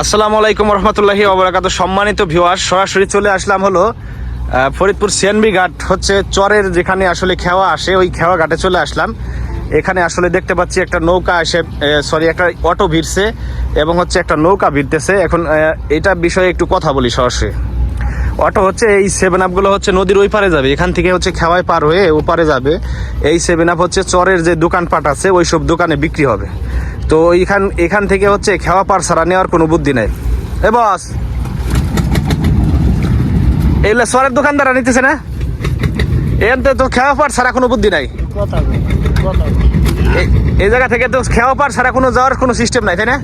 আসসালামু আলাইকুম রহমতুল্লাহি অবরাকাত সম্মানিত ভিউয়ার সরাসরি চলে আসলাম হলো ফরিদপুর সিএনবি ঘাট হচ্ছে চরের যেখানে আসলে খেওয়া আসে, ওই খেওয়া ঘাটে চলে আসলাম। এখানে আসলে দেখতে পাচ্ছি একটা নৌকা এসে সরি একটা অটো ভিড়ছে এবং হচ্ছে একটা নৌকা ভিড়তেছে। এখন এটা বিষয়ে একটু কথা বলি সরাসরি। অটো হচ্ছে এই সেভেন আপগুলো হচ্ছে নদীর ওই পারে যাবে, এখান থেকে হচ্ছে খেওয়ায় পার হয়ে ওপারে যাবে। এই সেভেন আপ হচ্ছে চরের যে দোকানপাট আছে ওই সব দোকানে বিক্রি হবে। তো এইখান এখান থেকে হচ্ছে খেওয়া পার ছাড়া নেওয়ার কোনো বুদ্ধি নেই। এ বস। এইগুলো চরের দোকানদাররা নিতেছে না? এনতে তো খেওয়া পার ছাড়া কোনো বুদ্ধি নাই। এই জায়গা থেকে তো খেওয়া পার সারা কোনো যাওয়ার কোনো সিস্টেম নাই তাই না?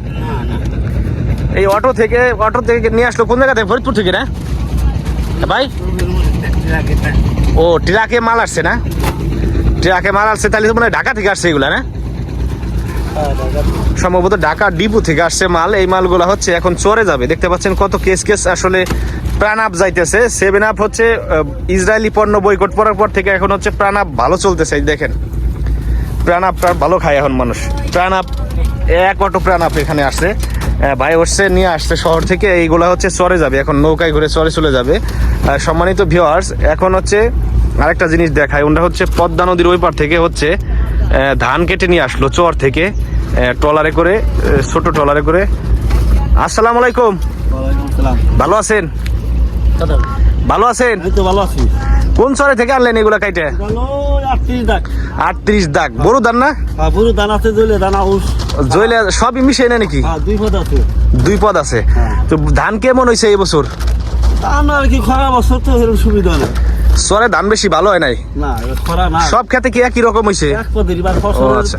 এই অটো থেকে অটো থেকে নিয়ে আসলো কোন জায়গা থেকে? ফরিদপুর থেকে না? ভাই? ও ট্রাকে মাল আসছে না? ট্রাকে মাল আসছে তাহলে তো মনে হয় ঢাকা থেকে আসছে এগুলা না। সম্ভবত ঢাকা ডিপু থেকে আসছে মাল। এই মালগুলো হচ্ছে এখন চরে যাবে। দেখতে পাচ্ছেন কত কেস কেস আসলে প্রাণ আপ যাইতেছে। সেভেন আপ হচ্ছে ইসরায়েলি পণ্য বয়কট করার পর থেকে এখন হচ্ছে প্রাণ আপ ভালো চলতেছে। দেখেন প্রাণ আপ ভালো খায় এখন মানুষ। প্রাণ আপ এক অটো প্রাণ আপ এখানে আসছে। ভাই হচ্ছে নিয়ে আসছে শহর থেকে। এইগুলা হচ্ছে চরে যাবে। এখন নৌকায় ঘুরে চরে চলে যাবে। সম্মানিত ভিওয়ার্স এখন হচ্ছে আরেকটা জিনিস দেখায় ওটা হচ্ছে পদ্মা নদীর ওই পার থেকে হচ্ছে ধান কেটে নিয়ে আসলো চর থেকে। ট্রলারে করে ছোট ট্রলারে করে। আসসালাম আলাইকুম। ওয়ালাইকুম ভালো আছেন? ভালো আছেন? ভালো আছি। কোন চরে থেকে আনলেন এগুলা কাইটে? আটত্রিশ দাগ। বড় ধান না? হ্যাঁ, বুড়ো দানা আছে, জইলে দানা উস। জইলে সবই মিশিয়ে নেয় নাকি? হ্যাঁ, দুই পদ আছে। দুই পদ আছে। হ্যাঁ। তো ধান কেমন হয়েছে এই বছর? ধান আর কি খরা বছর তো সুবিধা নেই। চরে ধান বেশি ভালো হয় নাই। সব খেতে কি একই রকম হয়েছে আচ্ছা।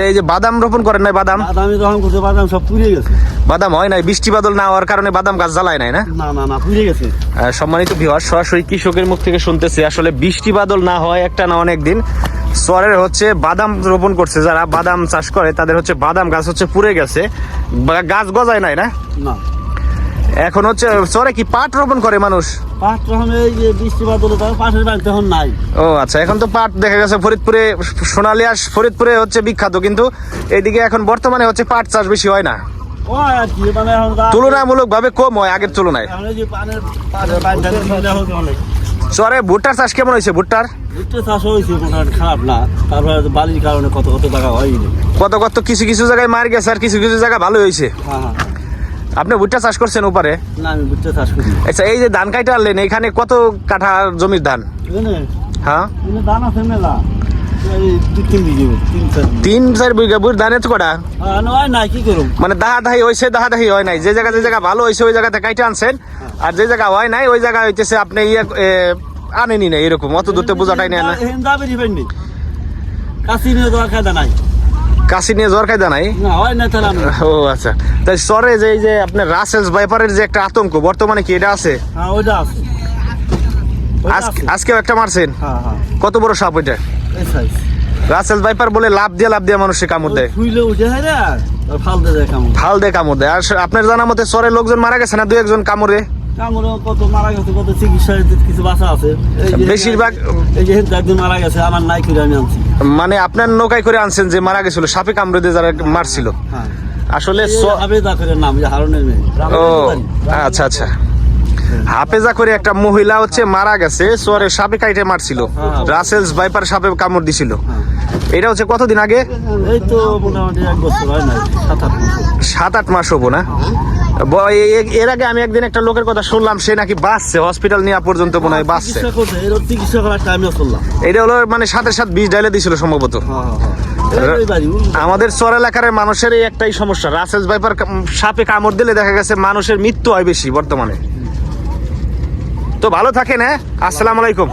এই। যে বাদাম রোপণ করেন নাই বাদাম বাদামি যখন করছে, বাদাম সব পুড়ে গেছে। বাদাম হয় নাই বৃষ্টি বাদল না হওয়ার কারণে বাদাম গাছ জ্বালায় নাই না না, না, না, পুড়ে গেছে। সম্মানিত ভিওয়ার সরাসরি কৃষকের মুখ থেকে শুনতেছি আসলে বৃষ্টি বাদল না হয় একটা না অনেক দিন চরের হচ্ছে বাদাম রোপণ করছে যারা বাদাম চাষ করে তাদের হচ্ছে বাদাম গাছ হচ্ছে পুড়ে গেছে গাছ গজায় নাই না না। এখন হচ্ছে চরে কি পাট রোপণ করে মানুষ? পাট যখন এই যে বৃষ্টি বাদলে পাটের বাড়ি তখন নাই। ও আচ্ছা এখন তো পাট দেখা গেছে ফরিদপুরে সোনালিয়াস ফরিদপুরে হচ্ছে বিখ্যাত কিন্তু এইদিকে এখন বর্তমানে হচ্ছে পাট চাষ বেশি হয় না। মানে তুলনামূলক ভাবে কম হয় আগের তুলনায়। চরে ভুট্টার চাষ কেমন হয়েছে ভুট্টার? ভুট্টা চাষ হয়েছে খারাপ না। তারপরে বালির কারণে কত কত টাকা হয়নি। কত কত কিছু কিছু জায়গায় মার গেছে আর কিছু কিছু জায়গায় ভালো হয়েছে। হ্যাঁ হ্যাঁ হ্যাঁ। আপনি ভুট্টা চাষ করছেন উপরে? না আমি ভুট্টা চাষ করি আচ্ছা এই যে ধান কাইটা আনলেন এখানে কত কাঠা জমির ধান? হ্যাঁ? এখানে আছে মেলা। তিন চার বিঘে। তিন চার বিঘা বুড় ধানের তো কটা? হ্যাঁ, মানে দাহা দাহি হয়েছে দাহা দাহি হয় নাই। যে জায়গা যে জায়গা ভালো হয়েছে ওই জায়গাতে কাইটা আনছেন। আর যে জায়গা হয় নাই ওই জায়গা হইতেছে আপনি ইয়ে আনেনি না এরকম। অত দূরতে বোঝাটাই নেয় না। কাশি নিয়ে নাই। কাশি নিয়ে জ্বর কায়দা নাই? ও আচ্ছা। তাই সরে যে এই যে আপনার রাসেলস বাইপারের যে একটা আতঙ্ক বর্তমানে কি এটা আছে? হ্যাঁ আজকেও একটা মারছেন? হ্যাঁ হ্যাঁ। কত বড় সাপ ওইটা। বাইপার বলে লাভ দিয়ে লাভ দিয়ে কামড় দেয়। ফাল দিয়ে কামড়। দেয় আর আপনার জানা মতে সরে লোকজন মারা গেছে না দুই একজন কামড়ে? কামড়ে কত মারা গেছে কত চিকিৎসার কিছু বাসা আছে। বেশিরভাগ- এই যে মারা গেছে আমার নাই আমি আনছি। মানে আপনার নৌকায় করে আনছেন যে মারা গেছিল সাপে কামড়ে দিয়ে যারা মারছিল। হ্যাঁ। আসলে ও আচ্ছা আচ্ছা। হাফেজা করে একটা মহিলা হচ্ছে মারা গেছে সোয়ারে সাপে কাইটে মারছিল। হ্যাঁ। রাসেলস ভাইপার সাপে কামড় দিছিল। হ্যাঁ। এটা হচ্ছে কতদিন আগে? সাত আট মাস হব না? এর আগে আমি একদিন একটা লোকের কথা শুনলাম সে নাকি বাঁচছে হসপিটাল নেওয়া পর্যন্ত মনে হয় বাঁচছে। এটা হলো মানে সাথে সাথে বিষ ডাইলে দিছিল সম্ভবত। হ্যাঁ হ্যাঁ হ্যাঁ। আমাদের চর এলাকার মানুষের এই একটাই সমস্যা। রাসেলস ভাইপার সাপে কামড় দিলে দেখা গেছে মানুষের মৃত্যু হয় বেশি বর্তমানে। তো ভালো থাকেন হ্যাঁ? আসসালামু আলাইকুম।